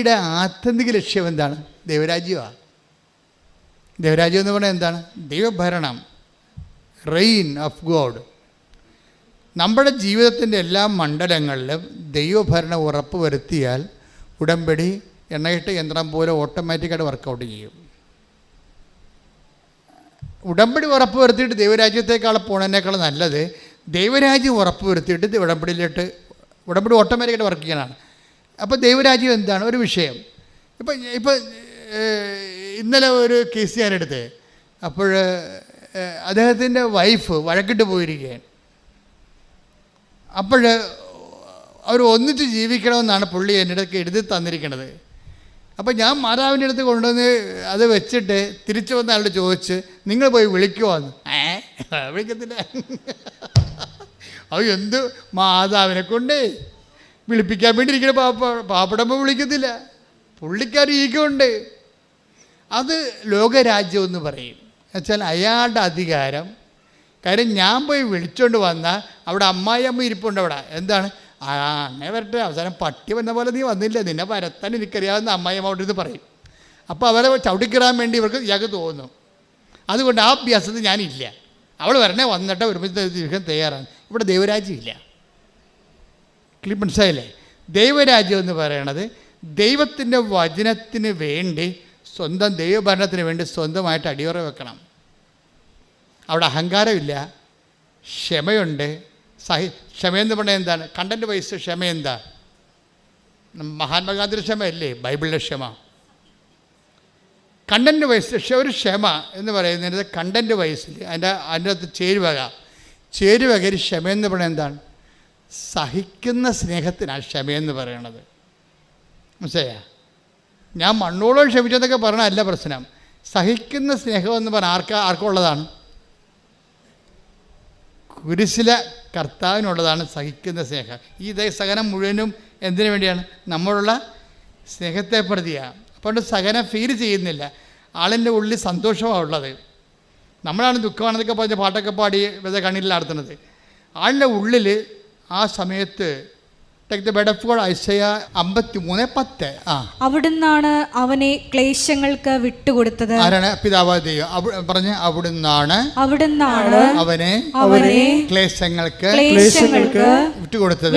ഇവിടെ ആത്യന്തിക ലക്ഷ്യം എന്താണ്? ദൈവരാജ്യമാണ് ദൈവരാജ്യം എന്ന് പറഞ്ഞാൽ എന്താണ്? ദൈവഭരണം. റെയിൻ ഓഫ് ഗോഡ് നമ്മുടെ ജീവിതത്തിന്റെ എല്ലാ മണ്ഡലങ്ങളിലും ദൈവഭരണം ഉറപ്പ് വരുത്തിയാൽ ഉടമ്പടി എണ്ണയിട്ട് യന്ത്രം പോലെ ഓട്ടോമാറ്റിക്കായിട്ട് വർക്കൗട്ട് ചെയ്യും. ഉടമ്പടി ഉറപ്പ് വരുത്തിയിട്ട് ദൈവരാജ്യത്തേക്കാൾ പോണതിനേക്കാൾ നല്ലത് ദൈവരാജ്യം ഉറപ്പ് വരുത്തിയിട്ട് ഉടമ്പടിയിലോട്ട് ഉടമ്പടി ഓട്ടോമാറ്റിക്കായിട്ട് വർക്ക് ചെയ്യാനാണ് അപ്പോൾ ദൈവരാജ്യം എന്താണ്? ഒരു വിഷയം. ഇപ്പം ഇപ്പം ഇന്നലെ ഒരു കേസ് ഞാനെടുത്ത്. അപ്പോൾ അദ്ദേഹത്തിന്റെ വൈഫ് വഴക്കിട്ട് പോയിരിക്കുകയാണ്. അപ്പോൾ അവർ ഒന്നിച്ച് ജീവിക്കണമെന്നാണ് പുള്ളി അടുത്ത് എഴുതി തന്നിരിക്കുന്നത്. അപ്പോൾ ഞാൻ മാതാവിന്റെ അടുത്ത് കൊണ്ടുവന്ന് അത് വെച്ചിട്ട് തിരിച്ചു വന്ന ആളോട് ചോദിച്ച് നിങ്ങൾ പോയി വിളിക്കുമോ എന്ന് ഏ വിളിക്കത്തില്ല. അത് എന്ത് മാതാവിനെ കൊണ്ട്? വിളിപ്പിക്കാൻ വേണ്ടി ഇരിക്കുന്ന പാപ്പ പാപ്പടമ്മ വിളിക്കത്തില്ല. പുള്ളിക്കാർ ഉണ്ട് അത് ലോകരാജ്യം എന്ന് പറയും. എന്നുവെച്ചാൽ അയാളുടെ അധികാരം. കാര്യം ഞാൻ പോയി വിളിച്ചുകൊണ്ട് വന്നാൽ അവിടെ അമ്മായി അമ്മ ഇരിപ്പുണ്ട് അവിടെ. എന്താണ്? ആ അങ്ങനെ വരട്ടെ. അവസാനം പട്ടി വന്ന പോലെ നീ വന്നില്ല. നിന്നെ വരത്താൻ എനിക്കറിയാവുന്ന അമ്മായിയമ്മ അവിടെ നിന്ന് പറയും. അപ്പോൾ അവരെ ചവിട്ടിക്കിടാൻ വേണ്ടി ഇവർക്ക് ഇയാൾക്ക് തോന്നുന്നു അതുകൊണ്ട് ആ അഭ്യാസത്തിൽ ഞാനില്ല. അവൾ വരണേ വന്നിട്ട് ഒരുമിച്ച് തയ്യാറാണ്. ഇവിടെ ദൈവരാജ്യം ഇല്ല. ക്ലി മനസ്സിലായില്ലേ? ദൈവരാജ്യം എന്ന് പറയണത് ദൈവത്തിന്റെ വചനത്തിന് വേണ്ടി സ്വന്തം ദൈവഭരണത്തിന് വേണ്ടി സ്വന്തമായിട്ട് അടിയുറ വെക്കണം. അവിടെ അഹങ്കാരമില്ല ക്ഷമയുണ്ട്. സഹി ക്ഷമയെന്ന് പറഞ്ഞാൽ എന്താണ്? കണ്ടന്റ് വൈസ് ക്ഷമ എന്താ? മഹാത്മാഗാന്ധിയുടെ ക്ഷമയല്ലേ? ബൈബിളിലെ ക്ഷമ. കണ്ടന്റ് വൈസ് ഒരു ക്ഷമ എന്ന് പറയുന്നത് കണ്ടന്റ് വൈസിൽ അതിന്റെ അതിന്റെ അകത്ത് ചേരുവക. ചേരുവകയിൽ ക്ഷമയെന്ന് പറഞ്ഞാൽ എന്താണ്? സഹിക്കുന്ന സ്നേഹത്തിനാണ് ക്ഷമയെന്ന് പറയണത്. മനസ്സിലായ? ഞാൻ മണ്ണോളം ക്ഷമിച്ചെന്നൊക്കെ പറഞ്ഞല്ല പ്രശ്നം. സഹിക്കുന്ന സ്നേഹമെന്ന് പറഞ്ഞാൽ ആർക്ക ആർക്കുള്ളതാണ് കുരിശിലെ കർത്താവിനുള്ളതാണ് സഹിക്കുന്ന സ്നേഹം. ഈ സഹനം മുഴുവനും എന്തിനു വേണ്ടിയാണ്? നമ്മളുള്ള സ്നേഹത്തെ പ്രതിയാണ് അപ്പോൾ സഹനം ഫീൽ ചെയ്യുന്നില്ല. ആളിന്റെ ഉള്ളിൽ സന്തോഷമാണ് ഉള്ളത്. നമ്മളാണ് ദുഃഖമാണെന്നൊക്കെ പറഞ്ഞ പാട്ടൊക്കെ പാടി വെറുതെ കണ്ണിലാടുത്തുന്നത് ആളുടെ ഉള്ളിൽ ആ സമയത്ത് അവിടുന്നാണ് അവനെ ക്ലേശങ്ങൾക്ക് വിട്ടുകൊടുത്തത്. ആരാണ്? പിതാവായ ദൈവം. പറഞ്ഞ അവിടുന്നാണ് അവിടുന്നാണ് അവനെ അവനെ ക്ലേശങ്ങൾക്ക് ക്ലേശങ്ങൾക്ക് വിട്ടുകൊടുത്തത്.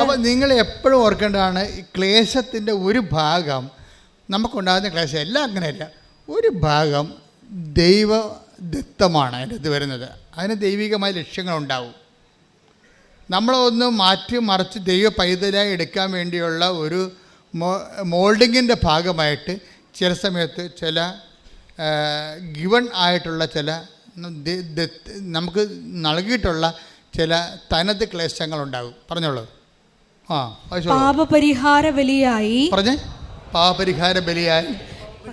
അപ്പൊ നിങ്ങൾ എപ്പോഴും ഓർക്കേണ്ടതാണ് ഈ ക്ലേശത്തിന്റെ ഒരു ഭാഗം നമുക്കുണ്ടാകുന്ന ക്ലേശം എല്ലാം അങ്ങനെയല്ല. ഒരു ഭാഗം ദൈവദത്തമാണ് അതിന്റെ ഇത് വരുന്നത്. അതിന് ദൈവികമായ ലക്ഷ്യങ്ങളുണ്ടാവും. നമ്മളൊന്ന് മാറ്റി മറിച്ച് ദൈവ പൈതലായി എടുക്കാൻ വേണ്ടിയുള്ള ഒരു മോ മോൾഡിങ്ങിന്റെ ഭാഗമായിട്ട് ചില സമയത്ത് ചില ഗിവൺ ആയിട്ടുള്ള ചില നമുക്ക് നൽകിയിട്ടുള്ള ചില തനത് ക്ലേശങ്ങളുണ്ടാകും. പറഞ്ഞോളൂ. ആ. പാപപരിഹാര ബലിയായി. പറഞ്ഞേ. പാപരിഹാര ബലിയായി.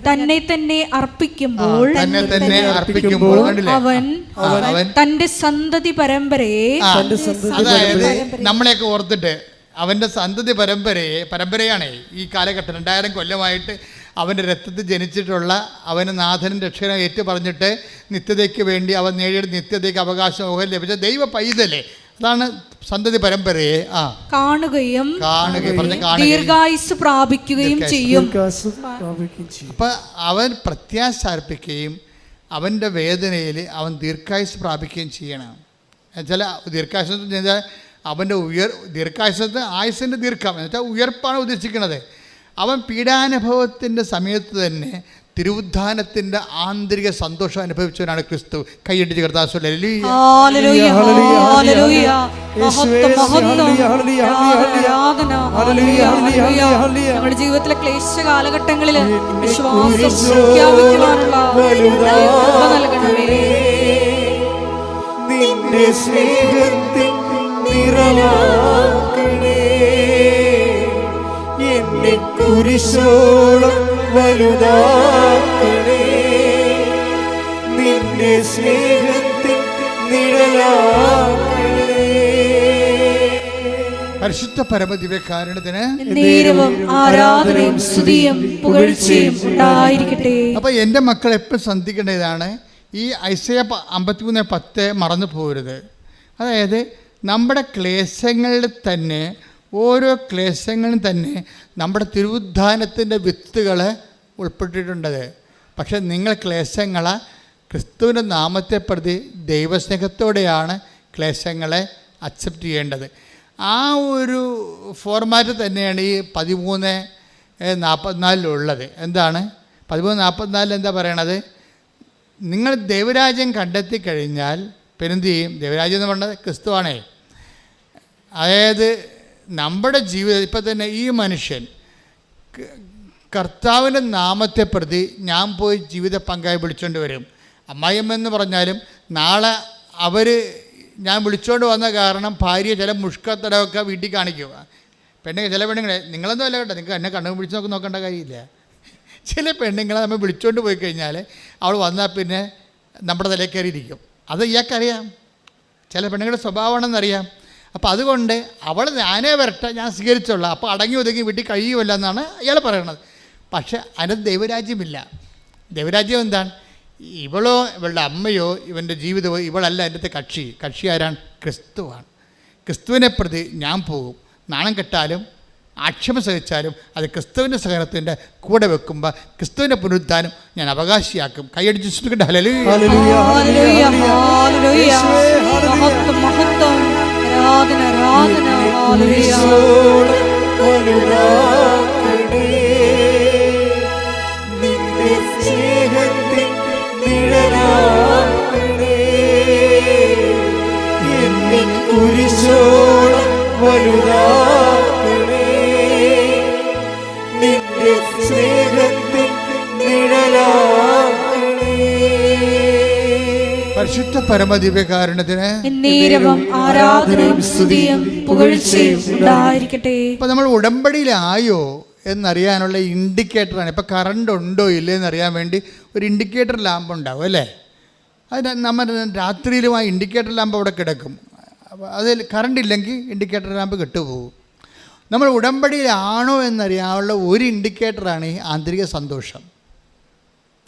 തന്നെ തന്നെ അർപ്പിക്കുമ്പോൾ തന്നെ തന്നെ അർപ്പിക്കുമ്പോൾ അവൻ അവൻ തന്റെ സന്തതി പരമ്പരയെ അതായത് നമ്മളെയൊക്കെ ഓർത്തിട്ട് അവന്റെ സന്തതി പരമ്പരയെ പരമ്പരയാണ് ഈ കാലഘട്ടം. രണ്ടായിരം കൊല്ലമായിട്ട് അവന്റെ രക്തത്തിൽ ജനിച്ചിട്ടുള്ള അവന് നാഥനും രക്ഷകനും ഏറ്റു പറഞ്ഞിട്ട് നിത്യതയ്ക്ക് വേണ്ടി അവൻ നേടിയ നിത്യതയ്ക്ക് അവകാശം ലഭിച്ച ദൈവ പൈതലേ. അതാണ് സന്തതി പരമ്പരയെ ആ. കാണുകയും കാണുകയും പറഞ്ഞ ദീർഘായുസ് പ്രാപിക്കുകയും ചെയ്യും. ദീർഘായുസ്സ് പ്രാപിക്കുകയും ചെയ്യും. അപ്പം അവൻ പ്രത്യാശ അർപ്പിക്കുകയും അവന്റെ വേദനയിൽ അവൻ ദീർഘായുസ് പ്രാപിക്കുകയും ചെയ്യണം. എന്നുവെച്ചാൽ ദീർഘായുസ് എന്ന് വെച്ചാൽ അവന്റെ ഉയർ ദീർഘായുസത്ത് ആയുസിന്റെ ദീർഘം. എന്നുവെച്ചാൽ ഉയർപ്പാണ് ഉദ്ദേശിക്കുന്നത്. അവൻ പീഡാനുഭവത്തിന്റെ സമയത്ത് തന്നെ തിരുവുദ്ധാനത്തിന്റെ ആന്തരിക സന്തോഷം അനുഭവിച്ചവനാണ് ക്രിസ്തു. ഹല്ലേലൂയ. ഹല്ലേലൂയ. നമ്മുടെ ജീവിതത്തിലെ ക്ലേശ കാലഘട്ടങ്ങളിൽ നിന്റെ സ്നേഹത്തിൻ നിറവാക്കണേ. എന്നെ കുരിശോളം വലുതാക്കണേ. നിന്റെ സ്നേഹത്തിൻ നിഴലാക്കണേ. പരിശുദ്ധ പരമദിവ്യകാരണത്തിന് നേരവും ആരാധനയും സ്തുതിയും പുകഴ്ചയും ഉണ്ടായിരിക്കട്ടെ. അപ്പോൾ എന്റെ മക്കൾ എപ്പോഴും ശ്രദ്ധിക്കേണ്ട ഇതാണ് ഈ ഐസയ അമ്പത്തിമൂന്ന് പത്ത് മറന്നു പോകരുത്. അതായത് നമ്മുടെ ക്ലേശങ്ങളിൽ തന്നെ ഓരോ ക്ലേശങ്ങളും തന്നെ നമ്മുടെ തിരുവുദ്ധാനത്തിന്റെ വിത്തുകൾ ഉൾപ്പെട്ടിട്ടുണ്ടത്. പക്ഷെ നിങ്ങൾ ക്ലേശങ്ങളെ ക്രിസ്തുവിന്റെ നാമത്തെ പ്രതി ദൈവസ്നേഹത്തോടെയാണ് ക്ലേശങ്ങളെ അക്സെപ്റ്റ് ചെയ്യേണ്ടത്. ആ ഒരു ഫോർമാറ്റ് തന്നെയാണ് ഈ പതിമൂന്ന് നാൽപ്പത്തിനാലിലുള്ളത് എന്താണ്? പതിമൂന്ന് നാൽപ്പത്തിനാലിൽ എന്താ പറയണത്? നിങ്ങൾ ദൈവരാജ്യം കണ്ടെത്തി കഴിഞ്ഞാൽ പിന്നെ ചെയ്യും? ദൈവരാജ്യം എന്ന് പറഞ്ഞത് ക്രിസ്തുവാണേ. അതായത് നമ്മുടെ ജീവിതം ഇപ്പം തന്നെ ഈ മനുഷ്യൻ കർത്താവിന്റെ നാമത്തെ പ്രതി ഞാൻ പോയി ജീവിത പങ്കായി വിളിച്ചുകൊണ്ട് വരും. അമ്മായിയമ്മ എന്ന് പറഞ്ഞാലും നാളെ അവർ ഞാൻ വിളിച്ചുകൊണ്ട് വന്ന കാരണം ഭാര്യ ചില മുഷ്കത്തടമൊക്കെ വീട്ടിൽ കാണിക്കുക പെണ്ണുങ്ങൾ ചില പെണ്ണുങ്ങളെ നിങ്ങളൊന്നും അല്ല കേട്ടോ നിങ്ങൾക്ക് എന്നെ കണ്ണു പിടിച്ച് നോക്കി നോക്കേണ്ട കാര്യമില്ല. ചില പെണ്ണുങ്ങളെ നമ്മൾ വിളിച്ചുകൊണ്ട് പോയി കഴിഞ്ഞാൽ അവൾ വന്നാൽ പിന്നെ നമ്മുടെ തലയിൽ കയറിയിരിക്കും. അത് ഇയാൾക്കറിയാം. ചില പെണ്ണുങ്ങളുടെ സ്വഭാവമാണെന്നറിയാം. അപ്പോൾ അതുകൊണ്ട് അവൾ ഞാനേ വരട്ടെ ഞാൻ സ്വീകരിച്ചോളാം. അപ്പോൾ അടങ്ങി ഒതുങ്ങി വീട്ടിൽ കഴിയുമല്ല എന്നാണ് അയാൾ പറയണത്. പക്ഷേ അതിനകത്ത് ദൈവരാജ്യമില്ല. ദൈവരാജ്യം എന്താണ്? ഇവളോ ഇവളുടെ അമ്മയോ ഇവന്റെ ജീവിതമോ ഇവളല്ല എന്റെ കക്ഷി. കക്ഷി ആരാണ്? ക്രിസ്തുവാണ്. ക്രിസ്തുവിനെ പ്രതി ഞാൻ പോകും. നാണം കെട്ടാലും ആക്ഷേപം സഹിച്ചാലും അത് ക്രിസ്തുവിന്റെ സഹനത്തിന്റെ കൂടെ വെക്കുമ്പോൾ ക്രിസ്തുവിന്റെ പുനരുദ്ധാനം ഞാൻ അവകാശിയാക്കും. കൈയടിച്ച് ഹലലു കുരിശോളം. നിന്റെ സ്നേഹത്തിൻ നിഴലാക്കണേ പരിശുദ്ധ പരമദിവ്യകാരണത്തിന് നേരവും ആരാധനയും സ്തുതിയും പുകഴ്ചയും ഉണ്ടായിരിക്കട്ടെ. ഇപ്പോൾ നമ്മൾ ഉടമ്പടിയിലായോ എന്നറിയാനുള്ള ഇൻഡിക്കേറ്ററാണ് ഇപ്പൊ കറണ്ട് ഉണ്ടോ ഇല്ലേ എന്നറിയാൻ വേണ്ടി ഒരു ഇൻഡിക്കേറ്റർ ലാമ്പ് ഉണ്ടാവും അല്ലേ? അത് നമ്മൾ രാത്രിയിലും ആ ഇൻഡിക്കേറ്റർ ലാമ്പ് അവിടെ കിടക്കും. അതിൽ കറണ്ട് ഇല്ലെങ്കിൽ ഇൻഡിക്കേറ്റർ ലാമ്പ് കെട്ടുപോകും. നമ്മൾ ഉടമ്പടിയിലാണോ എന്നറിയാനുള്ള ഒരു ഇൻഡിക്കേറ്ററാണ് ഈ ആന്തരിക സന്തോഷം.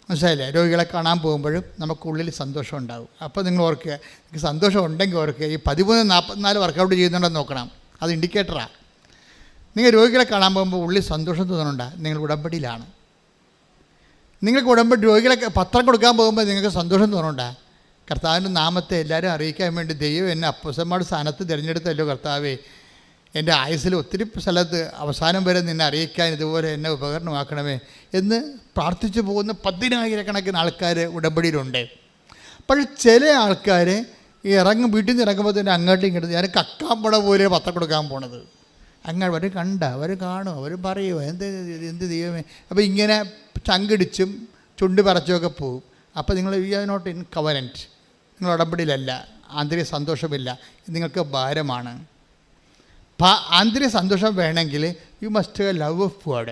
മനസ്സിലായില്ലേ? രോഗികളെ കാണാൻ പോകുമ്പോഴും നമുക്കുള്ളിൽ സന്തോഷം ഉണ്ടാവും. അപ്പോൾ നിങ്ങൾ ഓർക്കുക നിങ്ങൾക്ക് സന്തോഷം ഉണ്ടെങ്കിൽ ഓർക്കുക ഈ പതിമൂന്ന് നാൽപ്പത്തിനാല് വർക്കൗട്ട് ചെയ്യുന്നുണ്ടെന്ന് നോക്കണം. അത് ഇൻഡിക്കേറ്ററാണ് നിങ്ങൾ രോഗികളെ കാണാൻ പോകുമ്പോൾ ഉള്ളിൽ സന്തോഷം തോന്നുന്നുണ്ട്? നിങ്ങൾ ഉടമ്പടിയിലാണ്. നിങ്ങൾക്ക് ഉടമ്പടി രോഗികളെ പത്രം കൊടുക്കാൻ പോകുമ്പോൾ നിങ്ങൾക്ക് സന്തോഷം തോന്നുന്നുണ്ട്? കർത്താവിന്റെ നാമത്തെ എല്ലാവരും അറിയിക്കാൻ വേണ്ടി ദൈവം എന്നെ അപ്പസന്മാരുടെ സ്ഥാനത്ത് തിരഞ്ഞെടുത്തല്ലോ കർത്താവേ. എന്റെ ആയുസ്സിൽ ഒത്തിരി സ്ഥലത്ത് അവസാനം വരെ നിന്നെ അറിയിക്കാൻ ഇതുപോലെ എന്നെ ഉപകരണമാക്കണമേ എന്ന് പ്രാർത്ഥിച്ചു പോകുന്ന പതിനായിരക്കണക്കിന് ആൾക്കാർ ഉടമ്പടിയിലുണ്ട്. പക്ഷേ ചില ആൾക്കാർ ഈ ഇറങ്ങും വീട്ടിൽ നിന്ന് ഇറങ്ങുമ്പോൾ തന്നെ അങ്ങോട്ടും ഇങ്ങോട്ടും ഞാൻ കക്കാമ്പട പോലെ പത്ത കൊടുക്കാൻ പോണത്. അങ്ങനെ അവർ കണ്ട അവർ കാണും അവർ പറയുമോ എന്ത് എന്ത് ദൈവമേ? അപ്പോൾ ഇങ്ങനെ ചങ്കിടിച്ചും ചുണ്ട് പറച്ചുമൊക്കെ പോകും അപ്പോൾ നിങ്ങൾ you are not in covenant നിങ്ങൾ ഉടമ്പടിയിലല്ല ആന്തരിക സന്തോഷമില്ല. നിങ്ങൾക്ക് ഭാരമാണ്. ആന്തരിക സന്തോഷം വേണമെങ്കിൽ you must love of God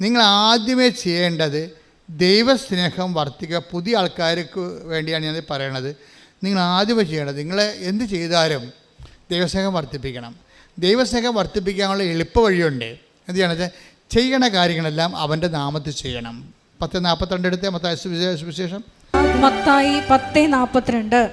നിങ്ങൾ ആദ്യമേ ചെയ്യേണ്ടത് ദൈവസ്നേഹം വർദ്ധിക്കുക. പുതിയ ആൾക്കാർക്ക് വേണ്ടിയാണ് ഞാൻ പറയണത്. നിങ്ങൾ ആദ്യമേ ചെയ്യേണ്ടത് നിങ്ങൾ എന്ത് ചെയ്താലും ദൈവസ്നേഹം വർദ്ധിപ്പിക്കണം. ദൈവസ്നേഹം വർദ്ധിപ്പിക്കാനുള്ള എളുപ്പ വഴിയുണ്ട്. എന്ത് ചെയ്യണത് ചെയ്യണ കാര്യങ്ങളെല്ലാം അവന്റെ നാമത്തിൽ ചെയ്യണം. പത്ത് നാൽപ്പത്തിരണ്ട് എടുത്ത് മത്തായ സുവിശേ- സുവിശേഷം. മത്തായി പത്ത് നാൽപ്പത്തിരണ്ട്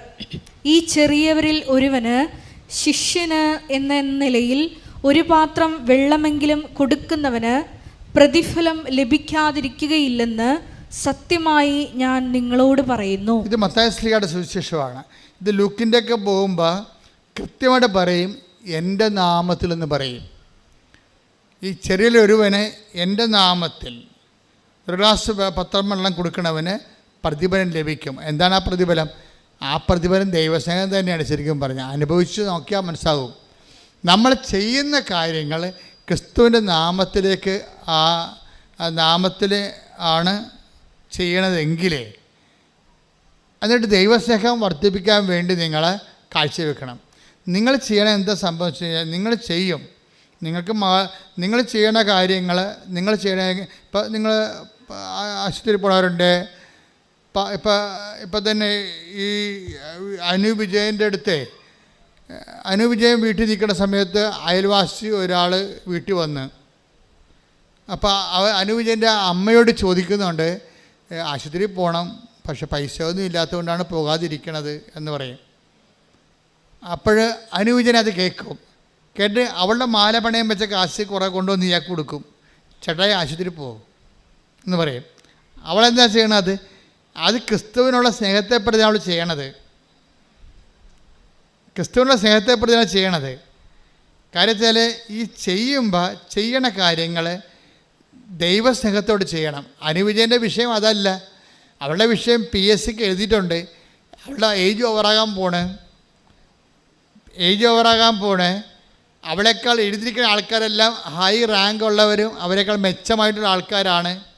ഈ ചെറിയവരിൽ ഒരുവന് ശിഷ്യന് എന്ന നിലയിൽ ഒരു പാത്രം വെള്ളമെങ്കിലും കൊടുക്കുന്നവന് പ്രതിഫലം ലഭിക്കാതിരിക്കുകയില്ലെന്ന് സത്യമായി ഞാൻ നിങ്ങളോട് പറയുന്നു. ഇത് മത്തായ സ്ത്രീയുടെ സുവിശേഷമാണ്. ഇത് ലുക്കിന്റെ ഒക്കെ പോകുമ്പോൾ കൃത്യമായിട്ട് പറയും എന്റെ നാമത്തിൽ എന്ന് പറയും. ഈ ചെറിയ ഒരുവന് എന്റെ നാമത്തിൽ ഒരു ഗ്ലാസ് പത്രം വെള്ളം കൊടുക്കണവന് പ്രതിഫലം ലഭിക്കും. എന്താണ് ആ പ്രതിഫലം? ആ പ്രതിഫലം ദൈവസ്നേഹം തന്നെയാണ് ശരിക്കും പറഞ്ഞാൽ അനുഭവിച്ച് നോക്കിയാൽ മനസ്സാകും. നമ്മൾ ചെയ്യുന്ന കാര്യങ്ങൾ ക്രിസ്തുവിന്റെ നാമത്തിലേക്ക് ആ ആ നാമത്തിൽ ആണ് ചെയ്യണതെങ്കിലേ എന്നിട്ട് ദൈവസ്നേഹം വർദ്ധിപ്പിക്കാൻ വേണ്ടി നിങ്ങൾ കാഴ്ചവെക്കണം. നിങ്ങൾ ചെയ്യണ എന്താ സംഭവിച്ചു കഴിഞ്ഞാൽ നിങ്ങൾ ചെയ്യും. നിങ്ങൾക്ക് മാ നിങ്ങൾ ചെയ്യണ കാര്യങ്ങൾ നിങ്ങൾ ചെയ്യണ ഇപ്പം നിങ്ങൾ ആശുപത്രിയിൽ പോണവരുണ്ട് ഇപ്പം ഇപ്പം തന്നെ ഈ അനു വിജയന്റെ അടുത്ത് അനു വിജയൻ വീട്ടിൽ നിൽക്കുന്ന സമയത്ത് അയൽവാസി ഒരാൾ വീട്ടിൽ വന്ന് അപ്പോൾ അവ അനുവിജയന്റെ അമ്മയോട് ചോദിക്കുന്നുണ്ട് "ഏ, ആശുപത്രിയിൽ പോകണം പക്ഷെ പൈസ ഒന്നും ഇല്ലാത്തതുകൊണ്ടാണ് പോകാതിരിക്കണത് എന്ന് പറയും. അപ്പോൾ അനുവിജൻ അത് കേൾക്കും. കേട്ട് അവളുടെ മാല പണയം വെച്ച കാശ് കുറേ കൊണ്ടുവന്ന് ഇയാൾക്ക് കൊടുക്കും. ചേട്ടായി ആശുപത്രിയിൽ പോകും എന്ന് പറയും. അവളെന്താ ചെയ്യണത്? അത് ക്രിസ്തുവിനുള്ള സ്നേഹത്തെ പ്രതി അവൾ ചെയ്യണത്. ക്രിസ്തുവിനുള്ള സ്നേഹത്തെ പ്രതിയാണ് ചെയ്യണത്. കാര്യം ഈ ചെയ്യുമ്പോൾ ചെയ്യണ കാര്യങ്ങൾ ദൈവസ്നേഹത്തോട് ചെയ്യണം. അനുവിജയന്റെ വിഷയം അതല്ല. അവളുടെ വിഷയം പി എസ് സിക്ക് എഴുതിയിട്ടുണ്ട്. അവളുടെ ഏജ് ഓവറാകാൻ പോണ്. ഏജ് ഓവറാകാൻ പോണ്. അവളെക്കാൾ എഴുതിയിരിക്കുന്ന ആൾക്കാരെല്ലാം ഹൈ റാങ്ക് ഉള്ളവരും അവരെക്കാൾ മെച്ചമായിട്ടുള്ള ആൾക്കാരാണ്.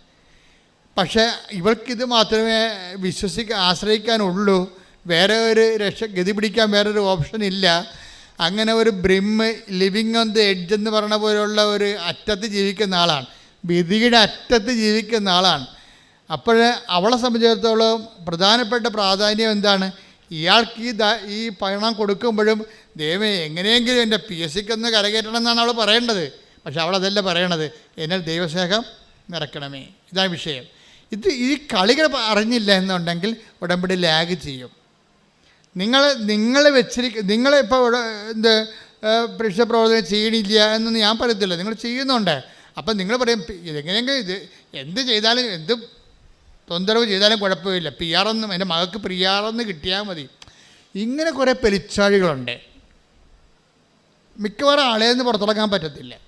പക്ഷേ ഇവൾക്കിത് മാത്രമേ വിശ്വസിക്കാൻ ആശ്രയിക്കാനുള്ളൂ. വേറെ ഒരു രക്ഷ ഗതി പിടിക്കാൻ വേറൊരു ഓപ്ഷൻ ഇല്ല. അങ്ങനെ ഒരു ബ്രിമ്മ് ലിവിങ് ഓൺ ദി എഡ്ജ് എന്ന് പറഞ്ഞ പോലെയുള്ള ഒരു അറ്റത്ത് ജീവിക്കുന്ന ആളാണ്. വിധിയുടെ അറ്റത്ത് ജീവിക്കുന്ന ആളാണ്. അപ്പോൾ അവളെ സംബന്ധിച്ചിടത്തോളം പ്രധാനപ്പെട്ട പ്രാധാന്യം എന്താണ്? ഇയാൾക്ക് ഈ ഈ പണം കൊടുക്കുമ്പോഴും ദൈവം എങ്ങനെയെങ്കിലും എന്റെ പി എസ് സിക്ക് ഒന്ന് കരകയറ്റണം എന്നാണ് അവൾ പറയേണ്ടത്. പക്ഷെ അവളതല്ല പറയണത്. എന്നാൽ ദൈവസ്നേഹം നിറക്കണമേ ഇതാണ് വിഷയം. ഇത് ഈ കളികൾ അറിഞ്ഞില്ല എന്നുണ്ടെങ്കിൽ ഉടമ്പടി ലാഗ് ചെയ്യും. നിങ്ങൾ നിങ്ങൾ വെച്ചിരിക്ക നിങ്ങളിപ്പോൾ എന്ത് പരീക്ഷ പ്രവർത്തനം ചെയ്യണില്ല എന്നൊന്നും ഞാൻ പറയത്തില്ല. നിങ്ങൾ ചെയ്യുന്നുണ്ട്. അപ്പം നിങ്ങൾ പറയും "പി- ഇതെങ്ങനെയെങ്കിലും ഇത് എന്ത് ചെയ്താലും എന്ത് തൊന്തരവ് ചെയ്താലും കുഴപ്പമില്ല. പി ആർ ഒന്നും എന്റെ മകൾക്ക് പി ആർ ഒന്ന് കിട്ടിയാൽ മതി. ഇങ്ങനെ കുറേ പെരിച്ചാഴികളുണ്ട് മിക്കവാറും ആളേന്ന് പുറത്തിറങ്ങാൻ പറ്റത്തില്ല.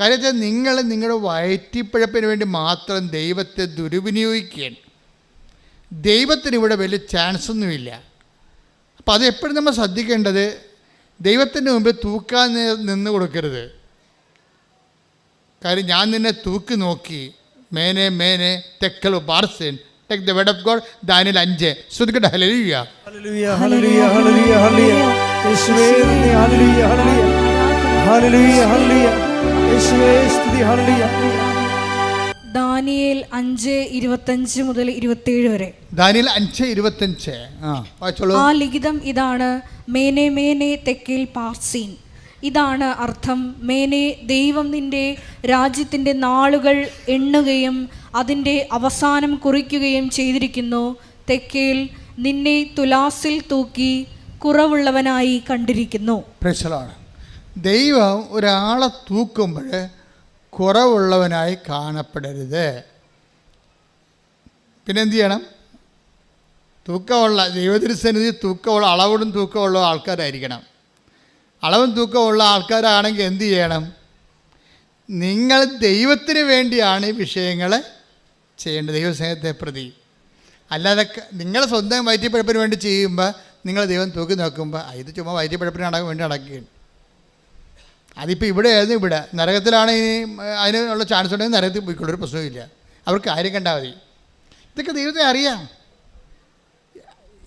കാര്യം വെച്ചാൽ നിങ്ങൾ നിങ്ങളുടെ വയറ്റിപ്പിഴപ്പിന് വേണ്ടി മാത്രം ദൈവത്തെ ദുരുവിനിയോഗിക്കുകയാണ്. ദൈവത്തിന് ഇവിടെ വലിയ ചാൻസ് ഒന്നുമില്ല അപ്പോൾ അത് എപ്പോഴും നമ്മൾ ശ്രദ്ധിക്കേണ്ടത് ദൈവത്തിന്റെ മുമ്പിൽ തൂക്കാൻ നിന്ന് കൊടുക്കരുത്. കാര്യം ഞാൻ നിന്നെ തൂക്കി നോക്കി. മേനെ മേനെ തെക്കൽ ബാർസൻ take the word of God Daniel അഞ്ച്. ശ്രദ്ധിക്കട്ടെ ഹലലിയ ഹല്ലേലൂയ ഹല്ലേലൂയ ഹല്ലേലൂയ ഹല്ലേലൂയ. യേശുവേ നന്ദി ഹല്ലേലൂയ. ദാനിയേൽ അഞ്ച് ഇരുപത്തഞ്ച് മുതൽ ഇരുപത്തേഴ് വരെ. ദാനിൽ അഞ്ച് ഇരുപത്തഞ്ച്. ആ ലിഖിതം ഇതാണ് മേനെ മേനെ തെക്കിൽ പാർസീൻ. ഇതാണ് അർത്ഥം മേനെ ദൈവം നിന്റെ രാജ്യത്തിന്റെ നാളുകൾ എണ്ണുകയും അതിന്റെ അവസാനം കുറിക്കുകയും ചെയ്തിരിക്കുന്നു. തെക്കേൽ നിന്നെ തുലാസിൽ തൂക്കി കുറവുള്ളവനായി കണ്ടിരിക്കുന്നു. ദൈവം ഒരാളെ തൂക്കുമ്പോൾ കുറവുള്ളവനായി കാണപ്പെടരുത്. പിന്നെ എന്തു ചെയ്യണം? തൂക്കമുള്ള ദൈവത്തിരുസന്നിധി തൂക്കമുള്ള അളവിടും തൂക്കമുള്ള ആൾക്കാരായിരിക്കണം. അളവും തൂക്കമുള്ള ആൾക്കാരാണെങ്കിൽ എന്ത് ചെയ്യണം? നിങ്ങൾ ദൈവത്തിന് വേണ്ടിയാണ് ഈ വിഷയങ്ങൾ ചെയ്യേണ്ടത് ദൈവസ്നേഹത്തെ പ്രതി. അല്ലാതെ നിങ്ങൾ സ്വന്തം വയറ്റിപ്പഴപ്പിന് വേണ്ടി ചെയ്യുമ്പോൾ നിങ്ങൾ ദൈവം തൂക്കി നോക്കുമ്പോൾ "ആ, ഇത് ചുമ്മാ വയറ്റിപ്പഴപ്പിന് നടക്കാൻ വേണ്ടി നടക്കുകയാണ്. അതിപ്പോൾ ഇവിടെ ആയിരുന്നു ഇവിടെ. നരകത്തിലാണ് ഇനി അതിനുള്ള ചാൻസ് ഉണ്ടെങ്കിൽ നരകത്തിൽ പോയിക്കൊള്ളൊരു പ്രശ്നവുമില്ല അവർക്ക് കാര്യം കണ്ടാൽ മതി. ഇതൊക്കെ ദൈവത്തെ അറിയാം.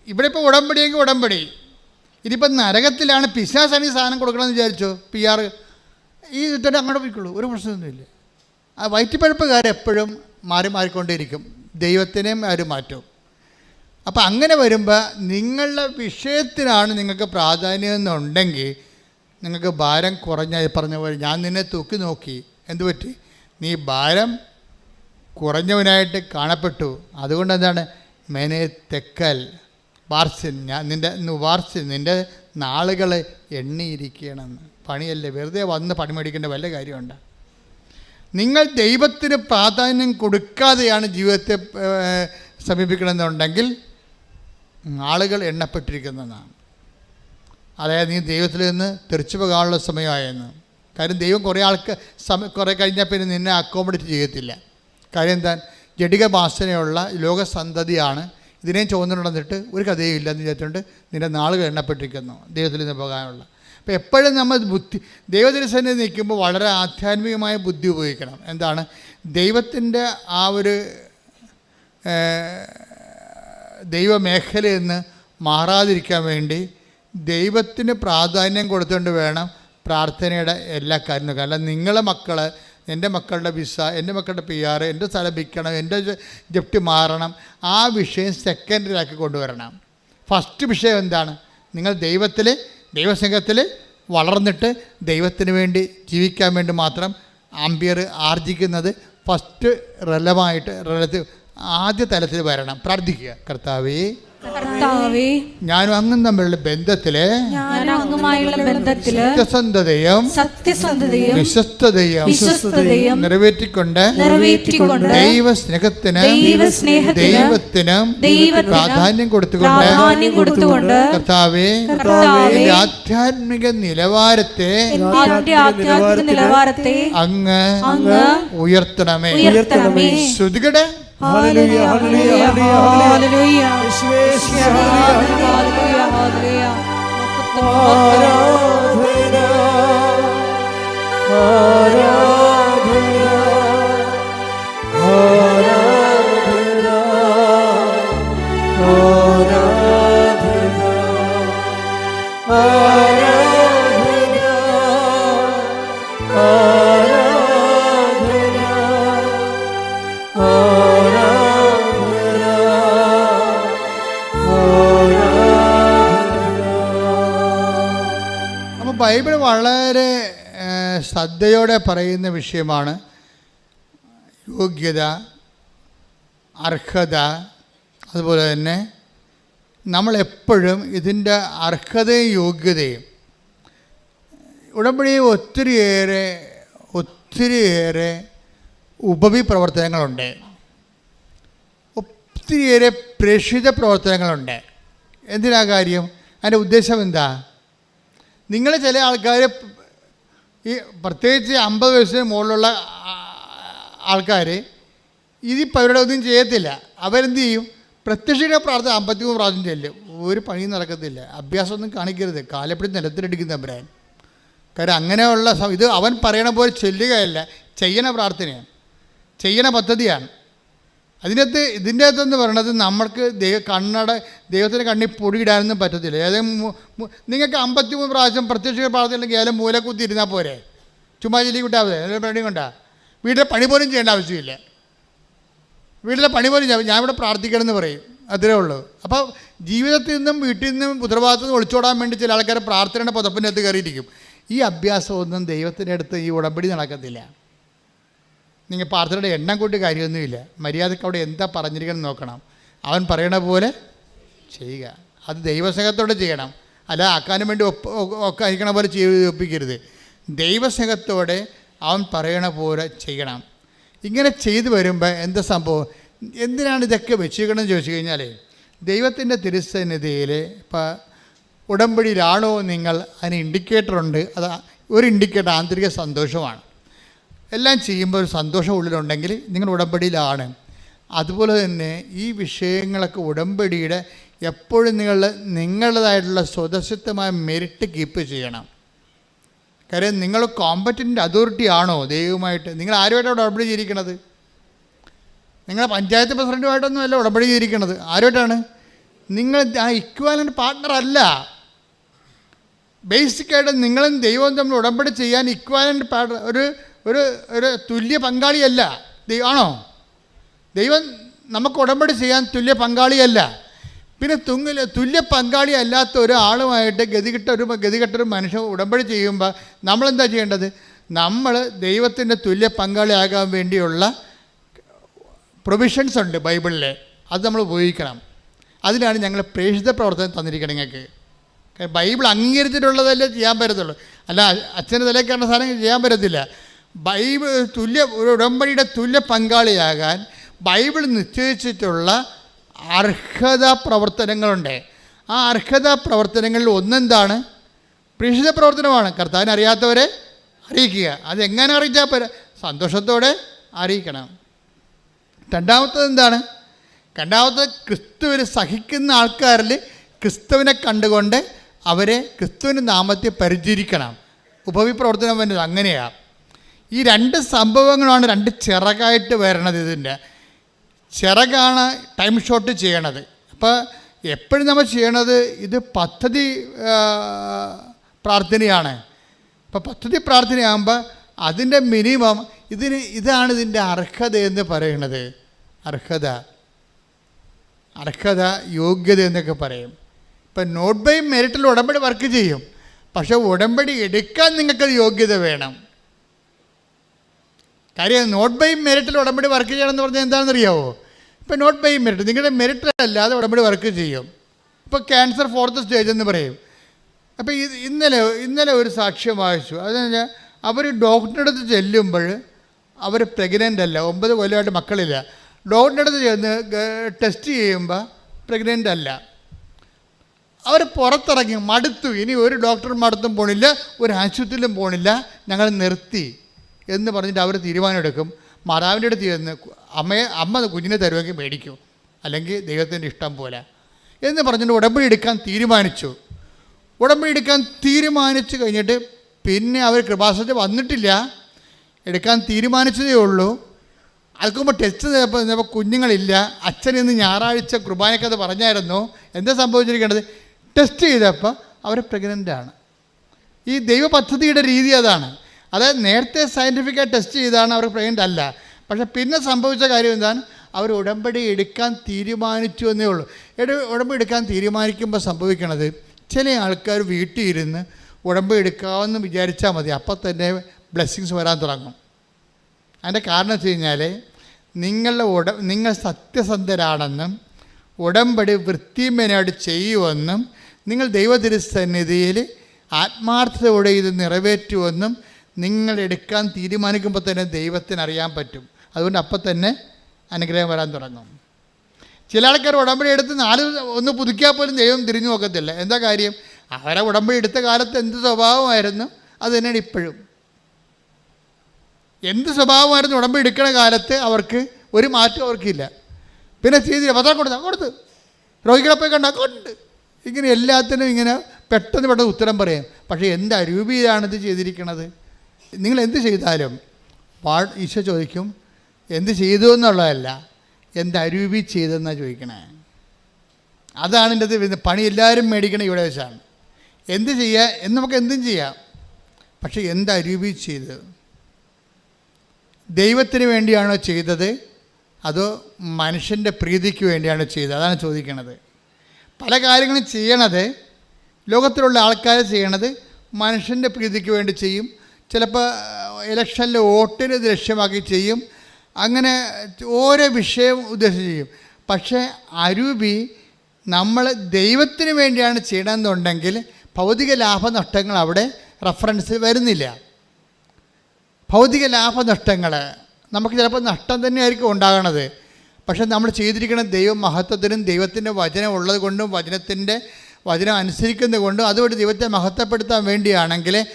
ഇവിടെ ഇപ്പോൾ ഉടമ്പടിയെങ്കിൽ ഉടമ്പടി. ഇതിപ്പോൾ നരകത്തിലാണ് പിശാസാണ് ഈ സാധനം കൊടുക്കണമെന്ന് വിചാരിച്ചോ? പി ആർ ഈ ഇട്ടിട്ട് അങ്ങോട്ട് പോയിക്കൊള്ളൂ ഒരു പ്രശ്നമൊന്നുമില്ല ആ വയറ്റിപ്പഴപ്പുകാരെപ്പോഴും മാറി മാറിക്കൊണ്ടേയിരിക്കും. ദൈവത്തിനെയും അവർ മാറ്റും. അപ്പോൾ അങ്ങനെ വരുമ്പോൾ നിങ്ങളുടെ വിഷയത്തിനാണ് നിങ്ങൾക്ക് പ്രാധാന്യം എന്നുണ്ടെങ്കിൽ നിങ്ങൾക്ക് ഭാരം കുറഞ്ഞായി പറഞ്ഞ പോലെ ഞാൻ നിന്നെ തൂക്കി നോക്കി. എന്തു പറ്റി? നീ ഭാരം കുറഞ്ഞവനായിട്ട് കാണപ്പെട്ടു. അതുകൊണ്ട് എന്താണ്? മേനെ തെക്കൽ. വാർസിൻ ഞാൻ നിന്റെ വാർസിൻ നിന്റെ നാളുകൾ എണ്ണിയിരിക്കണമെന്ന്. പണിയല്ലേ? വെറുതെ വന്ന് പണി മേടിക്കേണ്ട വല്ല കാര്യമുണ്ട്? നിങ്ങൾ ദൈവത്തിന് പ്രാധാന്യം കൊടുക്കാതെയാണ് ജീവിതത്തെ സമീപിക്കണമെന്നുണ്ടെങ്കിൽ ആളുകൾ എണ്ണപ്പെട്ടിരിക്കുന്നതാണ്. അതായത് നീ ദൈവത്തിൽ നിന്ന് തെറിച്ചു പോകാനുള്ള സമയമായെന്ന്. കാര്യം ദൈവം കുറേ ആൾക്ക് സമയം കുറേ കഴിഞ്ഞാൽ പിന്നെ നിന്നെ അക്കോമഡേറ്റ് ചെയ്യത്തില്ല. കാര്യം എന്താ? ജഡിക വാസനയുള്ള ലോകസന്തതിയാണ് ഇതിനെയും ചോദിച്ചിട്ടുണ്ടെന്നിട്ട് ഒരു കഥയും ഇല്ലെന്ന് വിചാരിച്ചുകൊണ്ട് നിന്റെ നാളുകൾ എണ്ണപ്പെട്ടിരിക്കുന്നു ദൈവത്തിൽ നിന്ന് പോകാനുള്ള. അപ്പോൾ എപ്പോഴും നമ്മൾ ബുദ്ധി ദൈവദർശനം നിൽക്കുമ്പോൾ വളരെ ആധ്യാത്മികമായ ബുദ്ധി ഉപയോഗിക്കണം. എന്താണ്? ദൈവത്തിന്റെ ആ ഒരു ദൈവമേഖലയിൽ നിന്ന് മാറാതിരിക്കാൻ വേണ്ടി ദൈവത്തിന് പ്രാധാന്യം കൊടുത്തുകൊണ്ട് വേണം പ്രാർത്ഥനയുടെ എല്ലാ കാര്യങ്ങളും. കാരണം നിങ്ങളെ മക്കൾ എന്റെ മക്കളുടെ വിസ എന്റെ മക്കളുടെ പി ആർ എന്റെ സ്ഥലം വിൽക്കണം എന്റെ ജപ്തി മാറണം ആ വിഷയം സെക്കൻഡറിയാക്കി കൊണ്ടുവരണം. ഫസ്റ്റ് വിഷയം എന്താണ്? നിങ്ങൾ ദൈവത്തിൽ ദൈവസംഘത്തിൽ വളർന്നിട്ട് ദൈവത്തിന് വേണ്ടി ജീവിക്കാൻ വേണ്ടി മാത്രം ആംബിയർ ആർജിക്കുന്നത് ഫസ്റ്റ് റെലമായിട്ട് റെലത്തിൽ ആദ്യ തലത്തിൽ വരണം. പ്രാർത്ഥിക്കുക. കർത്താവേ കർത്താവേ ഞാനും അങ്ങും തമ്മിലുള്ള ബന്ധത്തിൽ ഞാൻ അങ്ങുമായുള്ള ബന്ധത്തിൽ സത്യസന്ധതയും സത്യസന്ധതയും വിശ്വസ്തതയും വിശ്വസ്തതയും നിറവേറ്റിക്കൊണ്ട് നിറവേറ്റിക്കൊണ്ട് ദൈവ സ്നേഹത്തിന് ദൈവസ്നേഹത്തിന് ദൈവത്തിനും ദൈവത്തിന് പ്രാധാന്യം കൊടുത്തുകൊണ്ട് പ്രാധാന്യം കൊടുത്തുകൊണ്ട് കർത്താവെ കർത്താവേ ആധ്യാത്മിക നിലവാരത്തെ നിലവാരത്തെ അങ്ങ് അങ്ങ് ഉയർത്തണമേ. ഉയർത്തണമേ. ശ്രുതികടെ ആരാധന ആരാധന ബൈബിൾ വളരെ ശ്രദ്ധയോടെ പറയുന്ന വിഷയമാണ്. യോഗ്യത അർഹത അതുപോലെ തന്നെ നമ്മളെപ്പോഴും ഇതിന്റെ അർഹതയും യോഗ്യതയും. ഉടമ്പടി ഒത്തിരിയേറെ ഒത്തിരിയേറെ ഉപവി പ്രവർത്തനങ്ങളുണ്ട്. ഒത്തിരിയേറെ പ്രേക്ഷിത പ്രവർത്തനങ്ങളുണ്ട്. എന്തിനാ കാര്യം? അതിന്റെ ഉദ്ദേശം എന്താ? നിങ്ങൾ ചില ആൾക്കാർ ഈ പ്രത്യേകിച്ച് അമ്പത് വയസ്സിന് മുകളിലുള്ള ആൾക്കാർ ഇതിപ്പോൾ അവരുടെ ഒന്നും ചെയ്യത്തില്ല. അവരെന്ത് ചെയ്യും? പ്രത്യക്ഷയുടെ പ്രാർത്ഥന അമ്പത്തിമൂന്ന് പ്രാവശ്യം ചെല്ലും. ഒരു പണിയും നടക്കത്തില്ല. അഭ്യാസമൊന്നും കാണിക്കരുത്. കാലപ്പിടി നിലത്തിലടിക്കുന്ന അഭിപ്രായം കാര്യം അങ്ങനെയുള്ള ഇത് അവൻ പറയണ പോലെ ചെല്ലുകയല്ല. ചെയ്യണ പ്രാർത്ഥനയാണ്. ചെയ്യണ പദ്ധതിയാണ്. അതിനകത്ത് ഇതിന്റെ അകത്തെന്ന് പറയണത് നമ്മൾക്ക് ദൈവ കണ്ണട ദൈവത്തിന്റെ കണ്ണിൽ പൊടിയിടാനൊന്നും പറ്റത്തില്ല. ഏതെങ്കിലും നിങ്ങൾക്ക് അമ്പത്തി മൂന്ന് പ്രാവശ്യം പ്രത്യക്ഷ പ്രാർത്ഥനയില്ലെങ്കിൽ ഏതെങ്കിലും മൂല കുത്തി ഇരുന്നാൽ പോരെ? ചുമ്മാ ചെല്ലി കിട്ടാതെ പണി കൊണ്ടാ. വീട്ടിലെ പണി പോലും ചെയ്യേണ്ട ആവശ്യമില്ല. വീട്ടിലെ പണി പോലും ഞാൻ ഇവിടെ പ്രാർത്ഥിക്കണമെന്ന് പറയും. അത്രേ ഉള്ളൂ. അപ്പോൾ ജീവിതത്തിൽ നിന്നും വീട്ടിൽ നിന്നും ഉത്തരവാദിത്വം നിന്ന് ഒളിച്ചോടാൻ വേണ്ടി ചില ആൾക്കാർ പ്രാർത്ഥനയുടെ പുതപ്പിന്റെ അകത്ത് കയറിയിരിക്കും. ഈ അഭ്യാസമൊന്നും ദൈവത്തിന്റെ അടുത്ത് ഈ ഉടമ്പടി നടക്കത്തില്ല. നിങ്ങൾ പ്രാർത്ഥനയുടെ എണ്ണം കൊണ്ട് കാര്യമൊന്നുമില്ല. മര്യാദയ്ക്ക് അവിടെ എന്താ പറഞ്ഞിരിക്കണം നോക്കണം. അവൻ പറയണ പോലെ ചെയ്യുക. അത് ദൈവസ്നേഹത്തോടെ ചെയ്യണം. അല്ല ആക്കാനും വേണ്ടി ഒപ്പ് ഒക്കെ അയക്കണ പോലെ ചെയ്ത് ഒപ്പിക്കരുത്. ദൈവസ്നേഹത്തോടെ അവൻ പറയണ പോലെ ചെയ്യണം. ഇങ്ങനെ ചെയ്തു വരുമ്പോൾ എന്താ സംഭവം? എന്തിനാണ് ഇതൊക്കെ വെച്ചിരിക്കണമെന്ന് ചോദിച്ചു കഴിഞ്ഞാൽ ദൈവത്തിന്റെ തിരുസന്നിധിയിൽ ഇപ്പോൾ ഉടമ്പടിയിലാണോ നിങ്ങൾ അതിന് ഇൻഡിക്കേറ്ററുണ്ട്? അത് ഒരു ഇൻഡിക്കേറ്റർ ആന്തരിക സന്തോഷമാണ്. എല്ലാം ചെയ്യുമ്പോൾ ഒരു സന്തോഷം ഉള്ളിലുണ്ടെങ്കിൽ നിങ്ങൾ ഉടമ്പടിയിലാണ്. അതുപോലെ തന്നെ ഈ വിഷയങ്ങളൊക്കെ ഉടമ്പടിയുടെ എപ്പോഴും നിങ്ങൾ നിങ്ങളുടേതായിട്ടുള്ള സ്വതസിദ്ധമായ മെരിറ്റ് കീപ്പ് ചെയ്യണം. കാര്യം നിങ്ങൾ കോമ്പറ്റന്റ് അതോറിറ്റി ആണോ ദൈവമായിട്ട് നിങ്ങൾ ആരുമായിട്ടാണ് ഉടമ്പടി ചെയ്തിരിക്കണത് നിങ്ങൾ പഞ്ചായത്ത് പ്രസിഡന്റുമായിട്ടൊന്നും അല്ല ഉടമ്പടി ചെയ്തിരിക്കണത് ആരുമായിട്ടാണ്? നിങ്ങൾ ആ ഇക്വാലന്റ് പാർട്ട്ണർ അല്ല. ബേസിക്കായിട്ട് നിങ്ങളും ദൈവവും തമ്മിൽ ഉടമ്പടി ചെയ്യാൻ ഇക്വാലന്റ് പാർട്ണർ ഒരു ഒരു ഒരു തുല്യ പങ്കാളിയല്ല. ആണോ? ദൈവം നമുക്ക് ഉടമ്പടി ചെയ്യാൻ തുല്യ പങ്കാളിയല്ല. പിന്നെ തുങ്ങിൽ തുല്യ പങ്കാളി അല്ലാത്ത ഒരാളുമായിട്ട് ഗതികെട്ട ഒരു ഗതികെട്ട ഒരു മനുഷ്യൻ ഉടമ്പടി ചെയ്യുമ്പോൾ നമ്മളെന്താ ചെയ്യേണ്ടത്? നമ്മൾ ദൈവത്തിന്റെ തുല്യ പങ്കാളിയാകാൻ വേണ്ടിയുള്ള പ്രൊവിഷൻസ് ഉണ്ട് ബൈബിളിൽ അത് നമ്മൾ ഉപയോഗിക്കണം. അതിനാണ് ഞങ്ങൾ പ്രേക്ഷിത പ്രവർത്തനം തന്നിരിക്കുന്നത് നിങ്ങൾക്ക് ബൈബിൾ അംഗീകരിച്ചിട്ടുള്ളതല്ലേ ചെയ്യാൻ പറ്റത്തുള്ളൂ. അല്ല അച്ഛന്റെ തലേക്കാരുടെ സാധനം ചെയ്യാൻ പറ്റത്തില്ല. ബൈബിൾ തുല്യ ഒരു ഉടമ്പടിയുടെ തുല്യ പങ്കാളിയാകാൻ ബൈബിൾ നിശ്ചയിച്ചിട്ടുള്ള അർഹത പ്രവർത്തനങ്ങളുണ്ട്. ആ അർഹത പ്രവർത്തനങ്ങളിൽ ഒന്നെന്താണ്? പ്രേക്ഷിത പ്രവർത്തനമാണ്. കർത്താവിനെ അറിയാത്തവരെ അറിയിക്കുക. അതെങ്ങനെ അറിയിച്ചാൽ പോരാ സന്തോഷത്തോടെ അറിയിക്കണം. രണ്ടാമത്തത് എന്താണ്? രണ്ടാമത്തത് ക്രിസ്തുവിനെ സഹിക്കുന്ന ആൾക്കാരിൽ ക്രിസ്തുവിനെ കണ്ടുകൊണ്ട് അവരെ ക്രിസ്തുവിന്റെ നാമത്തെ പരിചരിക്കണം. ഉപവിപ്രവർത്തനം വരുന്നത് അങ്ങനെയാണ് ഈ രണ്ട് സംഭവങ്ങളാണ് രണ്ട് ചിറകായിട്ട് വരണത് ഇതിന്റെ. ചിറകാണ് ടൈം ഷോട്ട് ചെയ്യണത്. അപ്പോൾ എപ്പോഴും നമ്മൾ ചെയ്യണത് ഇത് പദ്ധതി പ്രാർത്ഥനയാണ്. അപ്പോൾ പദ്ധതി പ്രാർത്ഥനയാകുമ്പോൾ അതിന്റെ മിനിമം ഇതിന് ഇതാണ് ഇതിന്റെ അർഹത എന്ന് പറയുന്നത് അർഹത. അർഹത യോഗ്യത എന്നൊക്കെ പറയും. ഇപ്പം നോട്ട് ബൈ മെറിറ്റിൽ ഉടമ്പടി വർക്ക് ചെയ്യും. പക്ഷേ ഉടമ്പടി എടുക്കാൻ നിങ്ങൾക്കത് യോഗ്യത വേണം. കാര്യം നോട്ട് ബൈ മെറിറ്റിൽ ഉടമ്പടി വർക്ക് ചെയ്യണം എന്ന് പറഞ്ഞാൽ എന്താണെന്ന് അറിയാമോ ഇപ്പം നോട്ട് ബൈ മെറിറ്റ് നിങ്ങളുടെ മെറിറ്റ് അല്ലാതെ ഉടമ്പടി വർക്ക് ചെയ്യും. ഇപ്പോൾ ക്യാൻസർ ഫോർത്ത് സ്റ്റേജ് എന്ന് പറയും. അപ്പോൾ ഇത് ഇന്നലെ ഇന്നലെ ഒരു സാക്ഷ്യം വായിച്ചു. അതെന്ന് അവർ ഡോക്ടറുടെ അടുത്ത് ചെല്ലുമ്പോൾ അവർ പ്രഗ്നന്റ് അല്ല ഒമ്പത് കൊല്ലമായിട്ട് മക്കളില്ല. ഡോക്ടറുടെ അടുത്ത് ചെന്ന് ടെസ്റ്റ് ചെയ്യുമ്പോൾ പ്രഗ്നന്റ് അല്ല. അവർ പുറത്തിറങ്ങി മടുത്തു. ഇനി ഒരു ഡോക്ടറും മടുത്തും പോണില്ല ഒരു ആശുപത്രിയിലും പോണില്ല ഞങ്ങൾ നിർത്തി. എന്ന് പറഞ്ഞിട്ട് അവർ തീരുമാനമെടുക്കും. മാതാവിന്റെ അടുത്ത് ചെന്ന് അമ്മയെ അമ്മ കുഞ്ഞിനെ തരുമെങ്കിൽ മേടിക്കും. അല്ലെങ്കിൽ ദൈവത്തിന്റെ ഇഷ്ടം പോലെ. എന്ന് പറഞ്ഞിട്ട് ഉടമ്പടി എടുക്കാൻ തീരുമാനിച്ചു. ഉടമ്പടി എടുക്കാൻ തീരുമാനിച്ചു കഴിഞ്ഞിട്ട് പിന്നെ അവർ കൃപാസനത്തിൽ വന്നിട്ടില്ല. എടുക്കാൻ തീരുമാനിച്ചതേ ഉള്ളൂ. അതുക്കുമ്പോൾ ടെസ്റ്റ് ചെയ്തപ്പോൾ കുഞ്ഞുങ്ങളില്ല. അച്ഛൻ ഇന്ന് ഞായറാഴ്ച കുർബാനക്കത് പറഞ്ഞായിരുന്നു. എന്താ സംഭവിച്ചിരിക്കേണ്ടത്? ടെസ്റ്റ് ചെയ്തപ്പോൾ അവർ പ്രഗ്നന്റ് ആണ്. ഈ ദൈവ പദ്ധതിയുടെ രീതി അതാണ്. അതായത് നേരത്തെ സയന്റിഫിക്കായി ടെസ്റ്റ് ചെയ്താണ് അവർ പ്രഗ്നന്റ് അല്ല. പക്ഷെ പിന്നെ സംഭവിച്ച കാര്യം എന്താണ്? അവർ ഉടമ്പടി എടുക്കാൻ തീരുമാനിച്ചു എന്നേ ഉള്ളൂ. എട ഉടമ്പടി എടുക്കാൻ തീരുമാനിക്കുമ്പോൾ സംഭവിക്കണത് ചില ആൾക്കാർ വീട്ടിൽ ഇരുന്ന് ഉടമ്പടി എടുക്കാമെന്ന് വിചാരിച്ചാൽ മതി. അപ്പം തന്നെ ബ്ലെസ്സിങ്സ് വരാൻ തുടങ്ങും. അതിന്റെ കാരണം വെച്ച് കഴിഞ്ഞാൽ നിങ്ങളുടെ ഉട നിങ്ങൾ സത്യസന്ധരാണെന്നും ഉടമ്പടി വൃത്തിമേനായിട്ട് ചെയ്യുമെന്നും നിങ്ങൾ ദൈവതിരുസന്നിധിയിൽ ആത്മാർത്ഥതയോടെ ഇത് നിറവേറ്റുമെന്നും നിങ്ങൾ എടുക്കാൻ തീരുമാനിക്കുമ്പോൾ തന്നെ ദൈവത്തിന് അറിയാൻ പറ്റും. അതുകൊണ്ട് അപ്പം തന്നെ അനുഗ്രഹം വരാൻ തുടങ്ങും. ചില ആൾക്കാർ ഉടമ്പടി എടുത്ത് നാല് ഒന്ന് പുതുക്കിയാൽ പോലും ദൈവം തിരിഞ്ഞു നോക്കത്തില്ല. എന്താ കാര്യം? അവരെ ഉടമ്പടി എടുത്ത കാലത്ത് എന്ത് സ്വഭാവമായിരുന്നു? അത് തന്നെയാണ് ഇപ്പോഴും. എന്ത് സ്വഭാവമായിരുന്നു ഉടമ്പ് എടുക്കണ കാലത്ത് അവർക്ക് ഒരു മാറ്റം അവർക്കില്ല. പിന്നെ ചെയ്തില്ല. പത്രം കൊടുത്ത? കൊടുത്ത്. രോഗികളെ പോയി കണ്ട? കൊണ്ട്. ഇങ്ങനെ എല്ലാത്തിനും ഇങ്ങനെ പെട്ടെന്ന് പെട്ടെന്ന് ഉത്തരം പറയാം. പക്ഷേ എന്ത് ഇത് ചെയ്തിരിക്കണത്? നിങ്ങൾ എന്ത് ചെയ്താലും പാ ഈശോ ചോദിക്കും എന്ത് ചെയ്തു എന്നുള്ളതല്ല എന്ത് അരൂപി ചെയ്തെന്നാണ് ചോദിക്കണേ? അതാണ് എന്റെ പണി എല്ലാവരും മേടിക്കണേ ഇവിടെ വെച്ചാണ്. എന്ത് ചെയ്യുക എന്ന് നമുക്ക് എന്തും ചെയ്യാം. പക്ഷേ എന്ത് അരൂപി ചെയ്ത്? ദൈവത്തിന് വേണ്ടിയാണോ ചെയ്തത്? അതോ മനുഷ്യന്റെ പ്രീതിക്ക് വേണ്ടിയാണോ ചെയ്തത്? അതാണ് ചോദിക്കണത്. പല കാര്യങ്ങളും ചെയ്യണത് ലോകത്തിലുള്ള ആൾക്കാർ ചെയ്യണത് മനുഷ്യന്റെ പ്രീതിക്ക് വേണ്ടി ചെയ്യും ചിലപ്പോൾ ഇലക്ഷനിൽ വോട്ടിന് ലക്ഷ്യമാക്കി ചെയ്യും. അങ്ങനെ ഓരോ വിഷയം ഉദ്ദേശിച്ച് ചെയ്യും. പക്ഷേ അരൂപി നമ്മൾ ദൈവത്തിന് വേണ്ടിയാണ് ചെയ്യണമെന്നുണ്ടെങ്കിൽ ഭൗതിക ലാഭനഷ്ടങ്ങൾ അവിടെ റഫറൻസ് വരുന്നില്ല. ഭൗതിക ലാഭനഷ്ടങ്ങൾ നമുക്ക് ചിലപ്പോൾ നഷ്ടം തന്നെയായിരിക്കും ഉണ്ടാകണത്. പക്ഷെ നമ്മൾ ചെയ്തിരിക്കുന്ന ദൈവ മഹത്വത്തിനും ദൈവത്തിന്റെ വചനം ഉള്ളത് കൊണ്ടും വചനത്തിന്റെ വചനം അനുസരിക്കുന്നത് കൊണ്ടും അതുകൊണ്ട് ദൈവത്തെ മഹത്വപ്പെടുത്താൻ വേണ്ടിയാണെങ്കിൽ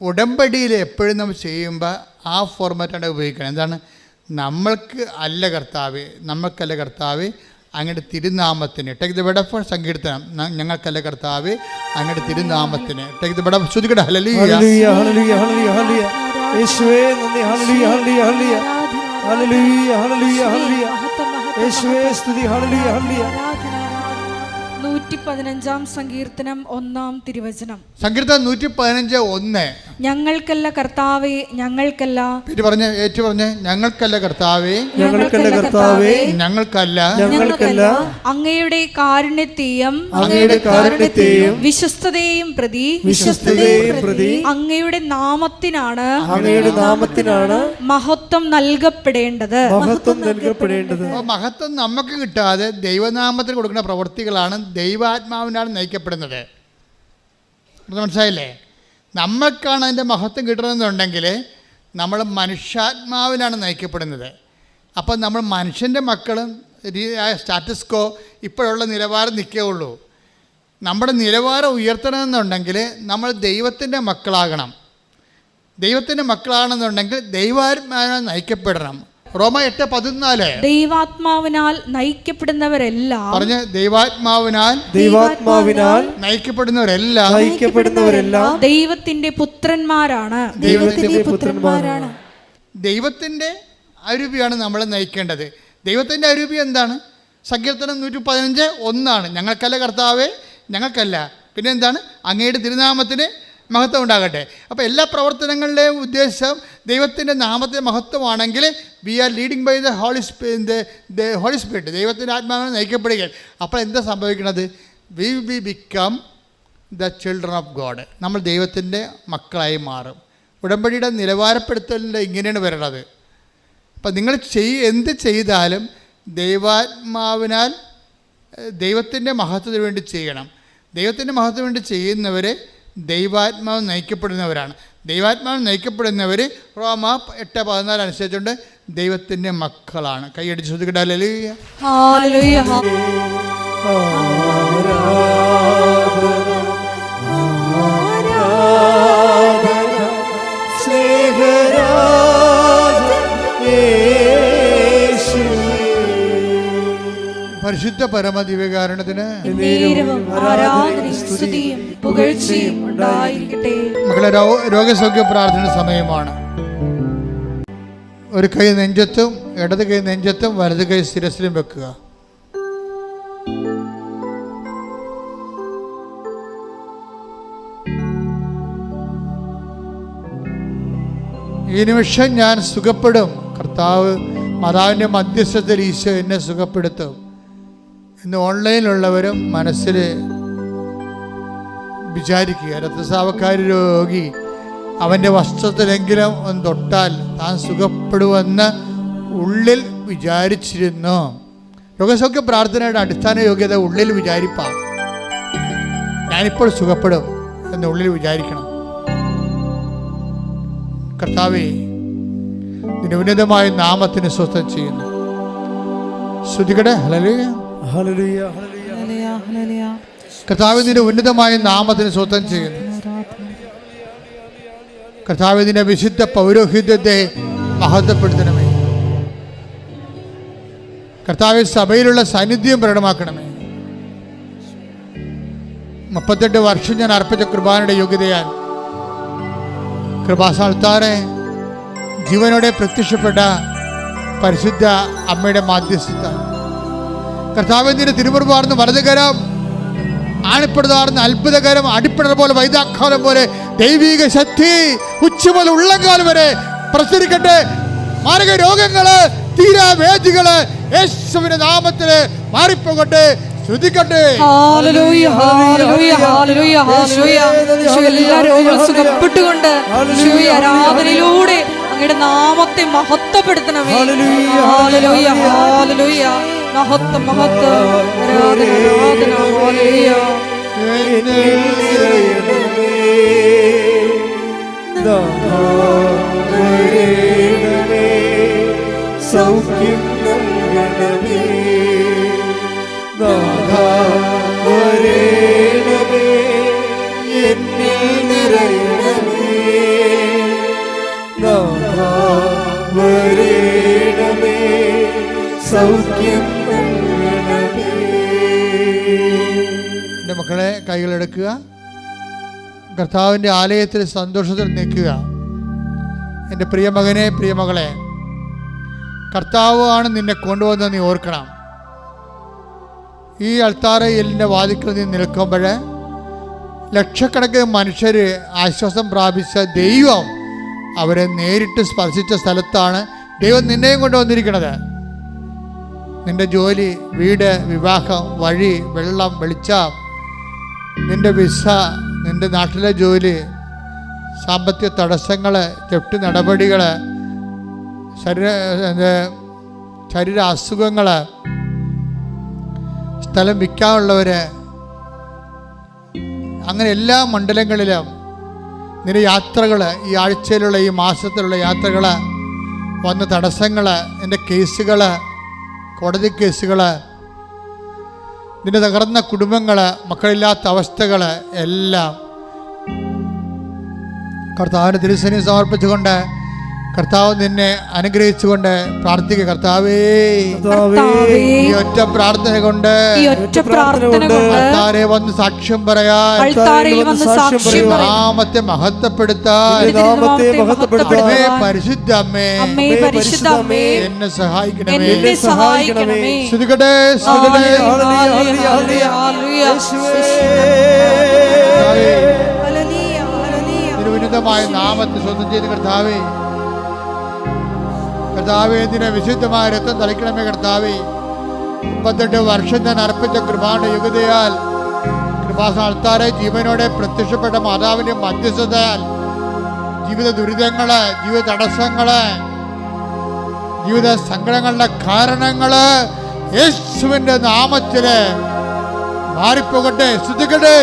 ഉടമ്പടിയിൽ എപ്പോഴും നമ്മൾ ചെയ്യുമ്പോൾ ആ ഫോർമാറ്റാണ് ഉപയോഗിക്കണം. എന്താണ്? നമ്മൾക്ക് അല്ല കർത്താവ് നമ്മൾക്കല്ല കർത്താവ് അങ്ങയുടെ തിരുനാമത്തിന്. ടേക്ക് ദ ബെഡ് ഫോർ സങ്കീർത്തനം. ഞങ്ങൾക്കല്ല കർത്താവ് അങ്ങയുടെ തിരുനാമത്തിന്. ടേക്ക് ദ ബെഡ് ശ്രുതികട ഹല്ലേലൂയ ഹല്ലേലൂയ ഹല്ലേലൂയ ഹല്ലേലൂയ ഹല്ലേലൂയ യേശുവേ നന്ദി. ഹല്ലേലൂയ ഹല്ലേലൂയ ഹല്ലേലൂയ ഹല്ലേലൂയ ഹല്ലേലൂയ ഹല്ലേലൂയ യേശുവേ സ്തുതി. ഹല്ലേലൂയ ഹല്ലേലൂയ നൂറ്റി പതിനഞ്ചാം സങ്കീർത്തനം ഒന്നാം തിരുവചനം. സങ്കീർത്തനം നൂറ്റി പതിനഞ്ച് ഒന്ന്. ഞങ്ങൾക്കല്ല കർത്താവേ ഞങ്ങൾക്കല്ല. പേര് പറഞ്ഞ് ഏറ്റു പറഞ്ഞ ഞങ്ങൾക്കല്ല കർത്താവേ. ഞങ്ങൾക്കല്ല കർത്താവേ. ഞങ്ങൾക്കല്ല. ഞങ്ങൾക്കല്ല. അങ്ങയുടെ കാരുണ്യത്തെയും അങ്ങയുടെ കാരുണ്യത്തെയും വിശ്വസ്തതയും പ്രതി. വിശ്വസ്തതയെയും പ്രതി. അങ്ങയുടെ നാമത്തിനാണ് അങ്ങയുടെ നാമത്തിനാണ് മഹത്വം നൽകപ്പെടേണ്ടത്. മഹത്വം നൽകപ്പെടേണ്ടത്. മഹത്വം നമുക്ക് കിട്ടാതെ ദൈവനാമത്തിന് കൊടുക്കുന്ന പ്രവൃത്തികളാണ് ദൈവാത്മാവിനാണ് നയിക്കപ്പെടുന്നത്. മനസ്സിലായില്ലേ? നമ്മൾക്കാണ് അതിന്റെ മഹത്വം കിട്ടണമെന്നുണ്ടെങ്കിൽ നമ്മൾ മനുഷ്യാത്മാവിലാണ് നയിക്കപ്പെടുന്നത്. അപ്പം നമ്മൾ മനുഷ്യന്റെ മക്കളും സ്റ്റാറ്റസ്കോ ഇപ്പോഴുള്ള നിലവാരം നിൽക്കുകയുള്ളൂ. നമ്മുടെ നിലവാരം ഉയർത്തണമെന്നുണ്ടെങ്കിൽ നമ്മൾ ദൈവത്തിന്റെ മക്കളാകണം. ദൈവത്തിന്റെ മക്കളാണെന്നുണ്ടെങ്കിൽ ദൈവാത്മാവിനെ നയിക്കപ്പെടണം. റോമ എട്ട് പതിനാല്. ദൈവാത്മാവിനാൽ നയിക്കപ്പെടുന്നവരെല്ലാം പറഞ്ഞ് ദൈവാത്മാവിനാൽ ദൈവാത്മാവിനാൽ നയിക്കപ്പെടുന്നവരെല്ലാം നയിക്കപ്പെടുന്നവരെല്ലാം ദൈവത്തിന്റെ പുത്രന്മാരാണ്. ദൈവത്തിന്റെ പുത്രന്മാരാണ്. ദൈവത്തിന്റെ അരൂപിയാണ് നമ്മൾ നയിക്കേണ്ടത്. ദൈവത്തിന്റെ അരൂപി എന്താണ്? സങ്കീർത്തനം നൂറ്റി പതിനഞ്ച് ഒന്നാണ്. ഞങ്ങൾക്കല്ല കർത്താവേ ഞങ്ങൾക്കല്ല. പിന്നെ എന്താണ്? അങ്ങയുടെ തിരുനാമത്തിന് മഹത്വം ഉണ്ടാകട്ടെ. അപ്പോൾ എല്ലാ പ്രവർത്തനങ്ങളുടെയും ഉദ്ദേശം ദൈവത്തിന്റെ നാമത്തെ മഹത്വമാണെങ്കിൽ we are leading by the holy the holy spirit ദൈവത്തിന്റെ ആത്മാവിനെ നയിക്കപ്പെടുകയാണ്. അപ്പോൾ എന്താ സംഭവിക്കുന്നത്? We we become the children of God നമ്മൾ ദൈവത്തിന്റെ മക്കളായി മാറും. ഉടമ്പടിയുടെ നിലവാരപ്പെടുത്തലിന്റെ ഇങ്ങനെയാണ് വരണത് അപ്പം നിങ്ങൾ ചെയ് എന്ത് ചെയ്താലും ദൈവാത്മാവിനാൽ ദൈവത്തിന്റെ മഹത്വത്തിന് വേണ്ടി ചെയ്യണം. ദൈവത്തിന്റെ മഹത്വത്തിന് വേണ്ടി ചെയ്യുന്നവർ ദൈവാത്മാവ് നയിക്കപ്പെടുന്നവരാണ്. ദൈവാത്മാവ് നയിക്കപ്പെടുന്നവർ റോമ എട്ട് പതിനാല് അനുസരിച്ചുകൊണ്ട് ദൈവത്തിന്റെ മക്കളാണ്. കൈയടിച്ച് ശ്രദ്ധിക്കട്ടെ. ഹല്ലേലൂയ. പരിശുദ്ധ പരമ ദിവ്യകാരണത്തിന് മക്കളെ രോഗസൗഖ്യ പ്രാർത്ഥന സമയമാണ്. ഒരു കൈ നെഞ്ചത്തും ഇടത് കൈ നെഞ്ചത്തും വലത് കൈ ശിരസിലും വെക്കുക. ഈ നിമിഷം ഞാൻ സുഖപ്പെടും. കർത്താവ് മാതാവിന്റെ മധ്യസ്ഥത്തിൽ ഈശോ എന്നെ സുഖപ്പെടുത്തും. ഇന്ന് ഓൺലൈനിലുള്ളവരും മനസ്സിൽ വിചാരിക്കുക രക്തസ്രാവക്കാരി രോഗി അവന്റെ വസ്ത്രത്തിലെങ്കിലും ഒന്ന് തൊട്ടാൽ താൻ സുഖപ്പെടുമെന്ന് ഉള്ളിൽ വിചാരിച്ചിരുന്നു. രോഗസൗഖ്യ പ്രാർത്ഥനയുടെ അടിസ്ഥാന യോഗ്യത ഉള്ളിൽ വിചാരിപ്പാം ഞാനിപ്പോൾ സുഖപ്പെടും എന്ന് ഉള്ളിൽ വിചാരിക്കണം. കർത്താവേ നിന്റെ ഉന്നതമായ നാമത്തിന് സ്വസ്ഥം ചെയ്യുന്നു. ശ്രുതികടെ ഹലലേ ഹല്ലേലൂയ ഹല്ലേലൂയ ഹല്ലേലൂയ കർത്താവ് ഉന്നതമായ നാമത്തിന് സ്വന്തം ചെയ്യുന്നു. കർത്താവിന്റെ വിശുദ്ധ പൗരോഹിത്യത്തെ മഹത്വപ്പെടുത്തണമേ. കർത്താവ് സഭയിലുള്ള സാന്നിധ്യം പ്രകടമാക്കണമേ. മുപ്പത്തെട്ട് വർഷം ഞാൻ അർപ്പിച്ച കൃപാനയുടെ യോഗ്യതയാൽ കൃപാസാൽത്താറെ ജീവനോടെ പ്രത്യക്ഷപ്പെട്ട പരിശുദ്ധ അമ്മയുടെ മാധ്യസ്ഥത. കർത്താവിന്റെ തിരുമുറുപാർന്ന് വലതുകരം ആണിപ്പെടുതാർന്ന് അത്ഭുതകരം അടിപ്പിടർ പോലെ വൈദാഖാലം പോലെ ദൈവിക ശക്തി ഉച്ച മുതൽ ഉള്ളംകാലം വരെ പ്രസരിക്കട്ടെ. മാരക രോഗങ്ങൾ തീരാവേദികൾ യേശുവിന്റെ നാമത്തിൽ മാറിപ്പോകട്ടെ. ശ്രുതിക്കട്ടെ ഹല്ലേലൂയ ഹല്ലേലൂയ ഹല്ലേലൂയ ഹല്ലേലൂയ എല്ലാ രോഗങ്ങളും സുഖപ്പെട്ടുകൊണ്ട് ആരാധനയിലൂടെ അങ്ങയുടെ നാമത്തെ മഹത്വപ്പെടുത്തണമേ. ഹല്ലേലൂയ, ഹല്ലേലൂയ ഹല്ലേലൂയ മഹത്വം മഹത്വം. ആരാധന ആരാധന. ഹല്ലേലൂയ. സൗഖ്യം നൽകണമേ നാഥാ എന്നിൽ നിറയണമേ നാഥാ വരേണമേ സൗഖ്യം മക്കളെ കൈകളെടുക്കുക. കർത്താവിന്റെ ആലയത്തിൽ സന്തോഷത്തിൽ നിൽക്കുക. എന്റെ പ്രിയമകനെ പ്രിയമകളെ കർത്താവാണ് നിന്നെ കൊണ്ടുവന്ന നീ ഓർക്കണം. ഈ അൾത്താറയിലിന്റെ വാതിക്കൽ നീ നിൽക്കുമ്പോൾ ലക്ഷക്കണക്കിന് മനുഷ്യർ ആശ്വാസം പ്രാപിച്ച ദൈവം അവരെ നേരിട്ട് സ്പർശിച്ച സ്ഥലത്താണ് ദൈവം നിന്നെയും കൊണ്ടുവന്നിരിക്കുന്നത് നിന്റെ ജോലി വീട് വിവാഹം വഴി വെള്ളം വെളിച്ചം നിന്റെ വിസ നിന്റെ നാട്ടിലെ ജോലി സാമ്പത്തിക തടസ്സങ്ങൾ തെറ്റ് നടപടികൾ ശരീര ശരീര അസുഖങ്ങൾ സ്ഥലം വിൽക്കാനുള്ളവർ അങ്ങനെ എല്ലാ മണ്ഡലങ്ങളിലും നിന്റെ യാത്രകൾ ഈ ആഴ്ചയിലുള്ള ഈ മാസത്തിലുള്ള യാത്രകൾ വന്ന തടസ്സങ്ങൾ എന്റെ കേസുകൾ കോടതി കേസുകൾ നിന്റെ തകർന്ന കുടുംബങ്ങൾ മക്കളില്ലാത്ത അവസ്ഥകൾ എല്ലാം കർത്താവിന് തിരുസനി സമർപ്പിച്ചുകൊണ്ട് കർത്താവ് നിന്നെ അനുഗ്രഹിച്ചുകൊണ്ട് പ്രാർത്ഥിക്കുക. കർത്താവേ ഈ ഒറ്റ പ്രാർത്ഥന കൊണ്ട് കർത്താരെ വന്ന് സാക്ഷ്യം പറയാൻ. നാമത്തെ മഹത്വപ്പെടുത്താൻ. പരിശുദ്ധ അമ്മേ. എന്നെ സഹായിക്കണമേ. ഹല്ലേലൂയ, ഹല്ലേലൂയ. നാമത്തെ സ്വന്തം ചെയ്ത് കർത്താവേ. കർത്താവേ നിന്റെ വിശുദ്ധമായ രക്തം തളിക്കണമേ കർത്താവെ. മുപ്പത്തെട്ട് വർഷം ഞാൻ അർപ്പിച്ച കൃപാണ്ട യുഗതയാൽ കൃപാസാൽത്താരെ ജീവനോടെ പ്രത്യക്ഷപ്പെട്ട മാതാവിന്റെ മധ്യസ്ഥതയാൽ ജീവിത ദുരിതങ്ങൾ ജീവിത തടസ്സങ്ങൾ ജീവിത സങ്കടങ്ങളുടെ കാരണങ്ങൾ യേശുവിന്റെ നാമത്തിൽ മാറിപ്പോകട്ടെ. ശ്രദ്ധിക്കട്ടെ